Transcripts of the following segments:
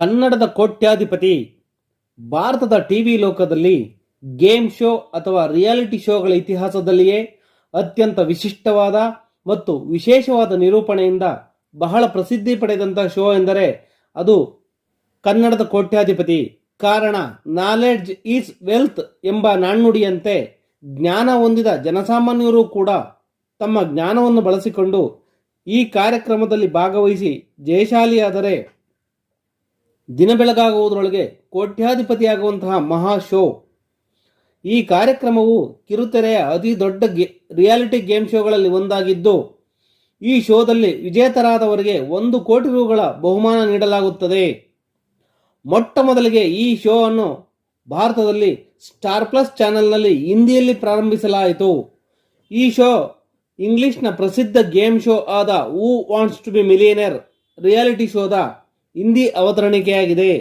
ಕನ್ನಡದ ಕೋಟ್ಯಾಧಿಪತಿ ಭಾರತದ ಟಿವಿ ಲೋಕದಲ್ಲಿ ಗೇಮ್ ಶೋ ಅಥವಾ ರಿಯಾಲಿಟಿ ಶೋಗಳ ಇತಿಹಾಸದಲ್ಲಿಯೇ ಅತ್ಯಂತ ವಿಶಿಷ್ಟವಾದ ಮತ್ತು ವಿಶೇಷವಾದ ನಿರೂಪಣೆಯಿಂದ ಬಹಳ ಪ್ರಸಿದ್ಧಿ ಪಡೆದಂಥ ಶೋ ಎಂದರೆ ಅದು ಕನ್ನಡದ ಕೋಟ್ಯಾಧಿಪತಿ ಕಾರಣ ನಾಲೆಡ್ಜ್ ಈಸ್ ವೆಲ್ತ್ ಎಂಬ ನಾಣ್ಣುಡಿಯಂತೆ ಜ್ಞಾನ ಹೊಂದಿದ ಜನಸಾಮಾನ್ಯರು ಕೂಡ ತಮ್ಮ ಜ್ಞಾನವನ್ನು ಬಳಸಿಕೊಂಡು ಈ ಕಾರ್ಯಕ್ರಮದಲ್ಲಿ ಭಾಗವಹಿಸಿ ಜಯಶಾಲಿಯಾದರೆ ದಿನ ಬೆಳಗಾಗುವುದರೊಳಗೆ ಕೋಟ್ಯಾಧಿಪತಿಯಾಗುವಂತಹ ಮಹಾ ಶೋ. ಈ ಕಾರ್ಯಕ್ರಮವು ಕಿರುತೆರೆಯ ಅತಿ ದೊಡ್ಡ ಗೆ, ರಿಯಾಲಿಟಿ ಗೇಮ್ ಶೋಗಳಲ್ಲಿ ಒಂದಾಗಿದ್ದು, ಈ ಶೋದಲ್ಲಿ ವಿಜೇತರಾದವರಿಗೆ ಒಂದು ಕೋಟಿ ರೂಗಳ ಬಹುಮಾನ ನೀಡಲಾಗುತ್ತದೆ. ಮೊಟ್ಟ ಮೊದಲಿಗೆ ಈ ಶೋ ಅನ್ನು ಭಾರತದಲ್ಲಿ ಸ್ಟಾರ್ ಪ್ಲಸ್ ಚಾನೆಲ್ನಲ್ಲಿ ಹಿಂದಿಯಲ್ಲಿ ಪ್ರಾರಂಭಿಸಲಾಯಿತು. ಈ ಶೋ ಇಂಗ್ಲಿಷ್ನ ಪ್ರಸಿದ್ಧ ಗೇಮ್ ಶೋ ಆದ who wants to be millionaire reality ಶೋದ Hindi ಅವತರಣಿಕೆಯಾಗಿದೆ.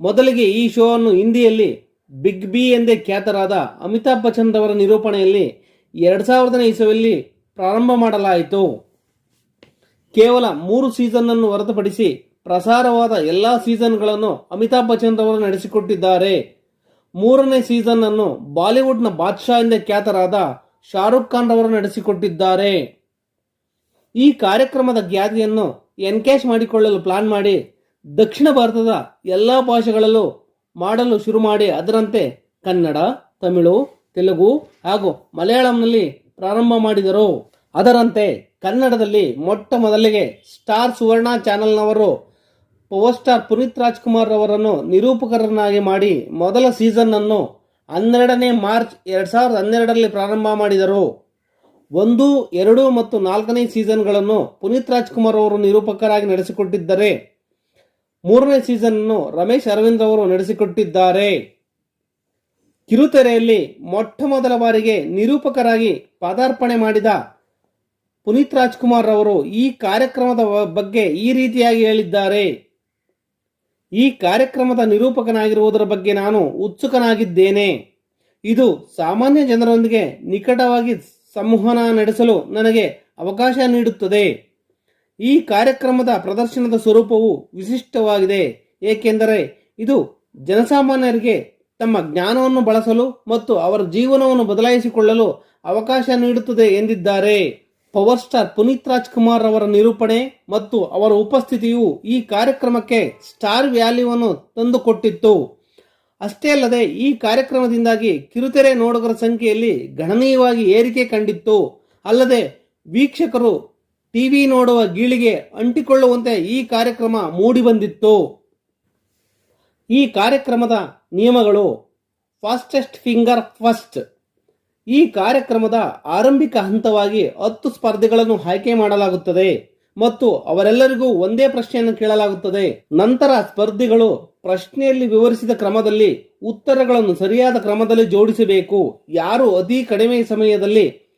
ಮೊದಲಿಗೆ ಈ ಶೋ ಅನ್ನು ಹಿಂದಿಯಲ್ಲಿ ಬಿಗ್ ಬಿ ಎಂದೇ ಖ್ಯಾತರಾದ ಅಮಿತಾಬ್ ಬಚ್ಚನ್ ರವರ ನಿರೂಪಣೆಯಲ್ಲಿ ಎರಡು ಸಾವಿರದನೇ ಇಸವಿಯಲ್ಲಿ ಪ್ರಾರಂಭ ಮಾಡಲಾಯಿತು. ಕೇವಲ ಮೂರು ಸೀಸನ್ ಅನ್ನು ಹೊರತುಪಡಿಸಿ ಪ್ರಸಾರವಾದ ಎಲ್ಲಾ ಸೀಸನ್ಗಳನ್ನು ಅಮಿತಾಬ್ ಬಚ್ಚನ್ ರವರು ನಡೆಸಿಕೊಟ್ಟಿದ್ದಾರೆ. ಮೂರನೇ ಸೀಸನ್ ಅನ್ನು ಬಾಲಿವುಡ್ನ ಬಾದ್ಶಾ ಎಂದೇ ಖ್ಯಾತರಾದ ಶಾರುಖ್ ಖಾನ್ ರವರು ನಡೆಸಿಕೊಟ್ಟಿದ್ದಾರೆ. ಈ ಕಾರ್ಯಕ್ರಮದ ಖ್ಯಾತಿಯನ್ನು ಎನ್ಕ್ಯಾಶ್ ಮಾಡಿಕೊಳ್ಳಲು ಪ್ಲಾನ್ ಮಾಡಿ ದಕ್ಷಿಣ ಭಾರತದ ಎಲ್ಲ ಭಾಷೆಗಳಲ್ಲೂ ಮಾಡಲು ಶುರು ಮಾಡಿ ಅದರಂತೆ ಕನ್ನಡ, ತಮಿಳು, ತೆಲುಗು ಹಾಗೂ ಮಲಯಾಳಂನಲ್ಲಿ ಪ್ರಾರಂಭ ಮಾಡಿದರು. ಅದರಂತೆ ಕನ್ನಡದಲ್ಲಿ ಮೊಟ್ಟ ಮೊದಲಿಗೆ ಸ್ಟಾರ್ ಸುವರ್ಣ ಚಾನೆಲ್ನವರು ಪವರ್ ಸ್ಟಾರ್ ಪುನೀತ್ ರಾಜ್ಕುಮಾರ್ ಅವರನ್ನು ನಿರೂಪಕರನ್ನಾಗಿ ಮಾಡಿ ಮೊದಲ ಸೀಸನ್ ಅನ್ನು ಹನ್ನೆರಡನೇ ಮಾರ್ಚ್ ಎರಡು ಸಾವಿರದ ಹನ್ನೆರಡರಲ್ಲಿ ಪ್ರಾರಂಭ ಮಾಡಿದರು. ಒಂದು, ಎರಡು ಮತ್ತು ನಾಲ್ಕನೇ ಸೀಸನ್ಗಳನ್ನು ಪುನೀತ್ ರಾಜ್ಕುಮಾರ್ ಅವರು ನಿರೂಪಕರಾಗಿ ನಡೆಸಿಕೊಟ್ಟಿದ್ದರೆ. ಮೂರನೇ ಸೀಸನ್ ಅನ್ನು ರಮೇಶ್ ಅರವಿಂದ್ ಅವರು ನಡೆಸಿಕೊಟ್ಟಿದ್ದಾರೆ. ಕಿರುತೆರೆಯಲ್ಲಿ ಮೊಟ್ಟ ಮೊದಲ ಬಾರಿಗೆ ನಿರೂಪಕರಾಗಿ ಪದಾರ್ಪಣೆ ಮಾಡಿದ ಪುನೀತ್ ರಾಜ್ಕುಮಾರ್ ಅವರು ಈ ಕಾರ್ಯಕ್ರಮದ ಬಗ್ಗೆ ಈ ರೀತಿಯಾಗಿ ಹೇಳಿದ್ದಾರೆ. ಈ ಕಾರ್ಯಕ್ರಮದ ನಿರೂಪಕನಾಗಿರುವುದರ ಬಗ್ಗೆ ನಾನು ಉತ್ಸುಕನಾಗಿದ್ದೇನೆ. ಇದು ಸಾಮಾನ್ಯ ಜನರೊಂದಿಗೆ ನಿಕಟವಾಗಿ ಸಂವಹನ ನಡೆಸಲು ನನಗೆ ಅವಕಾಶ ನೀಡುತ್ತದೆ. ಈ ಕಾರ್ಯಕ್ರಮದ ಪ್ರದರ್ಶನದ ಸ್ವರೂಪವು ವಿಶಿಷ್ಟವಾಗಿದೆ. ಏಕೆಂದರೆ ಇದು ಜನಸಾಮಾನ್ಯರಿಗೆ ತಮ್ಮ ಜ್ಞಾನವನ್ನು ಬಳಸಲು ಮತ್ತು ಅವರ ಜೀವನವನ್ನು ಬದಲಾಯಿಸಿಕೊಳ್ಳಲು ಅವಕಾಶ ನೀಡುತ್ತದೆ ಎಂದಿದ್ದಾರೆ. ಪವರ್ ಸ್ಟಾರ್ ಪುನೀತ್ ರಾಜ್ಕುಮಾರ್ ಅವರ ನಿರೂಪಣೆ ಮತ್ತು ಅವರ ಉಪಸ್ಥಿತಿಯು ಈ ಕಾರ್ಯಕ್ರಮಕ್ಕೆ ಸ್ಟಾರ್ ವ್ಯಾಲ್ಯೂವನ್ನು ತಂದುಕೊಟ್ಟಿತ್ತು. ಅಷ್ಟೇ ಅಲ್ಲದೆ ಈ ಕಾರ್ಯಕ್ರಮದಿಂದಾಗಿ ಕಿರುತೆರೆ ನೋಡುಗರ ಸಂಖ್ಯೆಯಲ್ಲಿ ಗಣನೀಯವಾಗಿ ಏರಿಕೆ ಕಂಡಿತ್ತು. ಅಲ್ಲದೆ ವೀಕ್ಷಕರು ಟಿವಿ ನೋಡುವ ಗೀಳಿಗೆ ಅಂಟಿಕೊಳ್ಳುವಂತೆ ಈ ಕಾರ್ಯಕ್ರಮ ಮೂಡಿಬಂದಿತ್ತು. ಈ ಕಾರ್ಯಕ್ರಮದ ನಿಯಮಗಳು ಫಾಸ್ಟೆಸ್ಟ್ ಫಿಂಗರ್ ಫಸ್ಟ್. ಈ ಕಾರ್ಯಕ್ರಮದ ಆರಂಭಿಕ ಹಂತವಾಗಿ ಹತ್ತು ಸ್ಪರ್ಧೆಗಳನ್ನು ಆಯ್ಕೆ ಮಾಡಲಾಗುತ್ತದೆ ಮತ್ತು ಅವರೆಲ್ಲರಿಗೂ ಒಂದೇ ಪ್ರಶ್ನೆಯನ್ನು ಕೇಳಲಾಗುತ್ತದೆ. ನಂತರ ಸ್ಪರ್ಧಿಗಳು ಪ್ರಶ್ನೆಯಲ್ಲಿ ವಿವರಿಸಿದ ಕ್ರಮದಲ್ಲಿ ಉತ್ತರಗಳನ್ನು ಸರಿಯಾದ ಕ್ರಮದಲ್ಲಿ ಜೋಡಿಸಬೇಕು. ಯಾರು ಅತಿ ಕಡಿಮೆ ಸಮಯದಲ್ಲಿ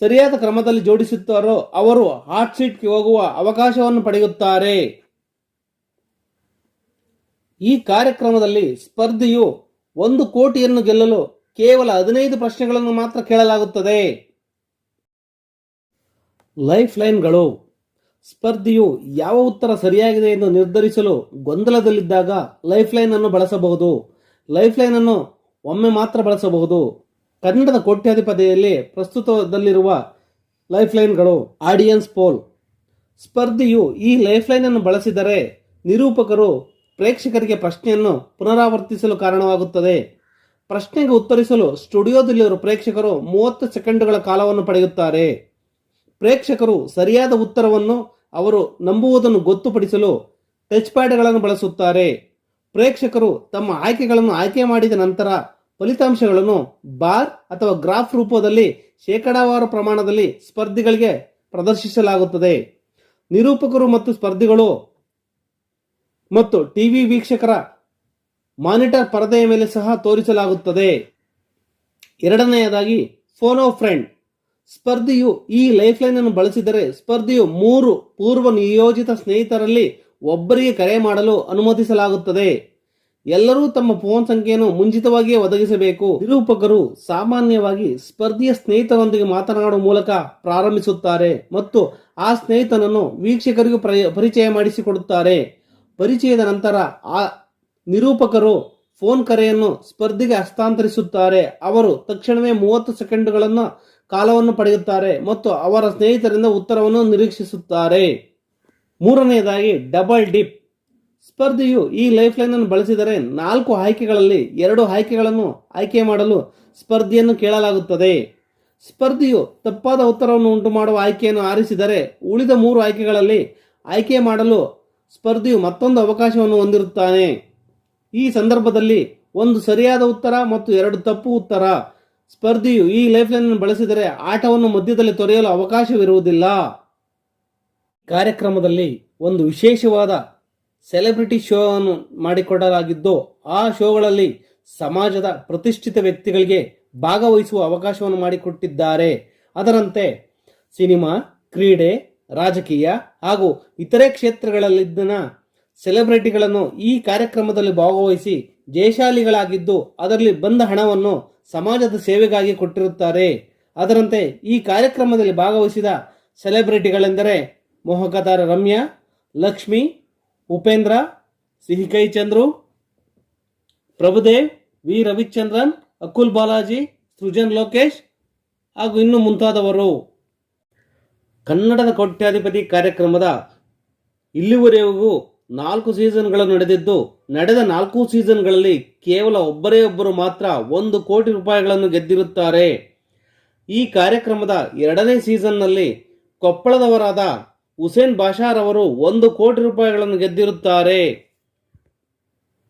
ಸರಿಯಾದ ಕ್ರಮದಲ್ಲಿ ಜೋಡಿಸುತ್ತಾರೋ ಅವರು ಹಾಟ್ ಸೀಟ್ಗೆ ಹೋಗುವ ಅವಕಾಶವನ್ನು ಪಡೆಯುತ್ತಾರೆ. ಈ ಕಾರ್ಯಕ್ರಮದಲ್ಲಿ ಸ್ಪರ್ಧಿಯು ಒಂದು ಕೋಟಿಯನ್ನು ಗೆಲ್ಲಲು ಕೇವಲ ಹದಿನೈದು ಪ್ರಶ್ನೆಗಳನ್ನು ಮಾತ್ರ ಕೇಳಲಾಗುತ್ತದೆ. ಲೈಫ್ ಲೈನ್ಗಳು ಸ್ಪರ್ಧಿಯು ಯಾವ ಉತ್ತರ ಸರಿಯಾಗಿದೆ ಎಂದು ನಿರ್ಧರಿಸಲು ಗೊಂದಲದಲ್ಲಿದ್ದಾಗ ಲೈಫ್ ಲೈನ್ ಅನ್ನು ಬಳಸಬಹುದು. ಲೈಫ್ ಲೈನ್ ಅನ್ನು ಒಮ್ಮೆ ಮಾತ್ರ ಬಳಸಬಹುದು. ಕನ್ನಡದ ಕೋಟ್ಯಾಧಿಪತಿಯಲ್ಲಿ ಪ್ರಸ್ತುತದಲ್ಲಿರುವ ಲೈಫ್ ಲೈನ್ಗಳು ಆಡಿಯನ್ಸ್ ಪೋಲ್. ಸ್ಪರ್ಧಿಯು ಈ ಲೈಫ್ ಲೈನ್ ಅನ್ನು ಬಳಸಿದರೆ ನಿರೂಪಕರು ಪ್ರೇಕ್ಷಕರಿಗೆ ಪ್ರಶ್ನೆಯನ್ನು ಪುನರಾವರ್ತಿಸಲು ಕಾರಣವಾಗುತ್ತದೆ. ಪ್ರಶ್ನೆಗೆ ಉತ್ತರಿಸಲು ಸ್ಟುಡಿಯೋದಲ್ಲಿರುವ ಪ್ರೇಕ್ಷಕರು ಮೂವತ್ತು ಸೆಕೆಂಡುಗಳ ಕಾಲವನ್ನು ಪಡೆಯುತ್ತಾರೆ. ಪ್ರೇಕ್ಷಕರು ಸರಿಯಾದ ಉತ್ತರವನ್ನು ಅವರು ನಂಬುವುದನ್ನು ಗೊತ್ತುಪಡಿಸಲು ಟಚ್ ಪ್ಯಾಡ್ಗಳನ್ನು ಬಳಸುತ್ತಾರೆ. ಪ್ರೇಕ್ಷಕರು ತಮ್ಮ ಆಯ್ಕೆಗಳನ್ನು ಆಯ್ಕೆ ಮಾಡಿದ ನಂತರ ಫಲಿತಾಂಶಗಳನ್ನು ಬಾರ್ ಅಥವಾ ಗ್ರಾಫ್ ರೂಪದಲ್ಲಿ ಶೇಕಡಾವಾರು ಪ್ರಮಾಣದಲ್ಲಿ ಸ್ಪರ್ಧಿಗಳಿಗೆ ಪ್ರದರ್ಶಿಸಲಾಗುತ್ತದೆ. ನಿರೂಪಕರು ಮತ್ತು ಸ್ಪರ್ಧಿಗಳು ಮತ್ತು ಟಿವಿ ವೀಕ್ಷಕರ ಮಾನಿಟರ್ ಪರದೆಯ ಮೇಲೆ ಸಹ ತೋರಿಸಲಾಗುತ್ತದೆ. ಎರಡನೆಯದಾಗಿ ಫೋನೋ ಫ್ರೆಂಡ್ ಸ್ಪರ್ಧಿಯು ಈ ಲೈಫ್ ಲೈನ್ ಅನ್ನು ಬಳಸಿದರೆ ಸ್ಪರ್ಧಿಯು ಮೂರು ಪೂರ್ವ ನಿಯೋಜಿತ ಸ್ನೇಹಿತರಲ್ಲಿ ಒಬ್ಬರಿಗೆ ಕರೆ ಮಾಡಲು ಅನುಮತಿಸಲಾಗುತ್ತದೆ. ಎಲ್ಲರೂ ತಮ್ಮ ಫೋನ್ ಸಂಖ್ಯೆಯನ್ನು ಮುಂಚಿತವಾಗಿಯೇ ಒದಗಿಸಬೇಕು. ನಿರೂಪಕರು ಸಾಮಾನ್ಯವಾಗಿ ಸ್ಪರ್ಧಿಯ ಸ್ನೇಹಿತರೊಂದಿಗೆ ಮಾತನಾಡುವ ಮೂಲಕ ಪ್ರಾರಂಭಿಸುತ್ತಾರೆ ಮತ್ತು ಆ ಸ್ನೇಹಿತನನ್ನು ವೀಕ್ಷಕರಿಗೂ ಪ್ರ- ಪರಿಚಯ ಮಾಡಿಸಿಕೊಡುತ್ತಾರೆ. ಪರಿಚಯದ ನಂತರ ಆ ನಿರೂಪಕರು ಫೋನ್ ಕರೆಯನ್ನು ಸ್ಪರ್ಧಿಗೆ ಹಸ್ತಾಂತರಿಸುತ್ತಾರೆ. ಅವರು ತಕ್ಷಣವೇ ಮೂವತ್ತು ಸೆಕೆಂಡುಗಳನ್ನು ಕಾಲವನ್ನು ಪಡೆಯುತ್ತಾರೆ ಮತ್ತು ಅವರ ಸ್ನೇಹಿತರಿಂದ ಉತ್ತರವನ್ನು ನಿರೀಕ್ಷಿಸುತ್ತಾರೆ. ಮೂರನೆಯದಾಗಿ ಡಬಲ್ ಡಿಪ್. ಸ್ಪರ್ಧಿಯು ಈ ಲೈಫ್ ಲೈನ್ ಅನ್ನು ಬಳಸಿದರೆ ನಾಲ್ಕು ಆಯ್ಕೆಗಳಲ್ಲಿ ಎರಡು ಆಯ್ಕೆಗಳನ್ನು ಆಯ್ಕೆ ಮಾಡಲು ಸ್ಪರ್ಧಿಯನ್ನು ಕೇಳಲಾಗುತ್ತದೆ. ಸ್ಪರ್ಧಿಯು ತಪ್ಪಾದ ಉತ್ತರವನ್ನು ಉಂಟು ಮಾಡುವ ಆಯ್ಕೆಯನ್ನು ಆರಿಸಿದರೆ ಉಳಿದ ಮೂರು ಆಯ್ಕೆಗಳಲ್ಲಿ ಆಯ್ಕೆ ಮಾಡಲು ಸ್ಪರ್ಧಿಯು ಮತ್ತೊಂದು ಅವಕಾಶವನ್ನು ಹೊಂದಿರುತ್ತಾನೆ. ಈ ಸಂದರ್ಭದಲ್ಲಿ ಒಂದು ಸರಿಯಾದ ಉತ್ತರ ಮತ್ತು ಎರಡು ತಪ್ಪು ಉತ್ತರ. ಸ್ಪರ್ಧಿಯು ಈ ಲೈಫ್ ಲೈನ್ ಅನ್ನು ಬಳಸಿದರೆ ಆಟವನ್ನು ಮಧ್ಯದಲ್ಲಿ ತೊರೆಯಲು ಅವಕಾಶವಿರುವುದಿಲ್ಲ. ಕಾರ್ಯಕ್ರಮದಲ್ಲಿ ಒಂದು ವಿಶೇಷವಾದ ಸೆಲೆಬ್ರಿಟಿ ಶೋ ಅನ್ನು ಮಾಡಿಕೊಡಲಾಗಿದ್ದು, ಆ ಶೋಗಳಲ್ಲಿ ಸಮಾಜದ ಪ್ರತಿಷ್ಠಿತ ವ್ಯಕ್ತಿಗಳಿಗೆ ಭಾಗವಹಿಸುವ ಅವಕಾಶವನ್ನು ಮಾಡಿಕೊಟ್ಟಿದ್ದಾರೆ. ಅದರಂತೆ ಸಿನಿಮಾ, ಕ್ರೀಡೆ, ರಾಜಕೀಯ ಹಾಗೂ ಇತರೆ ಕ್ಷೇತ್ರಗಳಲ್ಲಿದ್ದನ ಸೆಲೆಬ್ರಿಟಿಗಳನ್ನು ಈ ಕಾರ್ಯಕ್ರಮದಲ್ಲಿ ಭಾಗವಹಿಸಿ ಜಯಶಾಲಿಗಳಾಗಿದ್ದು, ಅದರಲ್ಲಿ ಬಂದ ಹಣವನ್ನು ಸಮಾಜದ ಸೇವೆಗಾಗಿ ಕೊಟ್ಟಿರುತ್ತಾರೆ. ಅದರಂತೆ ಈ ಕಾರ್ಯಕ್ರಮದಲ್ಲಿ ಭಾಗವಹಿಸಿದ ಸೆಲೆಬ್ರಿಟಿಗಳೆಂದರೆ ಮೋಹಕತಾರ ರಮ್ಯಾ, ಲಕ್ಷ್ಮಿ ಉಪೇಂದ್ರ, ಸಿಹಿಕೈ ಚಂದ್ರು ಪ್ರಭುದೇವ್ ವಿ. ರವಿಚಂದ್ರನ್, ಅಕುಲ್ ಬಾಲಾಜಿ, ಸೃಜನ್ ಲೋಕೇಶ್ ಹಾಗೂ ಇನ್ನು ಮುಂತಾದವರು. ಕನ್ನಡದ ಕೋಟ್ಯಾಧಿಪತಿ ಕಾರ್ಯಕ್ರಮದ ಇಲ್ಲಿವರೆಗೂ ನಾಲ್ಕು ಸೀಸನ್ಗಳು ನಡೆದಿದ್ದು, ನಡೆದ ನಾಲ್ಕು ಸೀಸನ್ಗಳಲ್ಲಿ ಕೇವಲ ಒಬ್ಬರೇ ಒಬ್ಬರು ಮಾತ್ರ ಒಂದು ಕೋಟಿ ರೂಪಾಯಿಗಳನ್ನು ಗೆದ್ದಿರುತ್ತಾರೆ. ಈ ಕಾರ್ಯಕ್ರಮದ ಎರಡನೇ ಸೀಸನ್ನಲ್ಲಿ ಕೊಪ್ಪಳದವರಾದ ಹುಸೇನ್ ಬಾಷಾರ್ ಅವರು ಒಂದು ಕೋಟಿ ರೂಪಾಯಿಗಳನ್ನು ಗೆದ್ದಿರುತ್ತಾರೆ.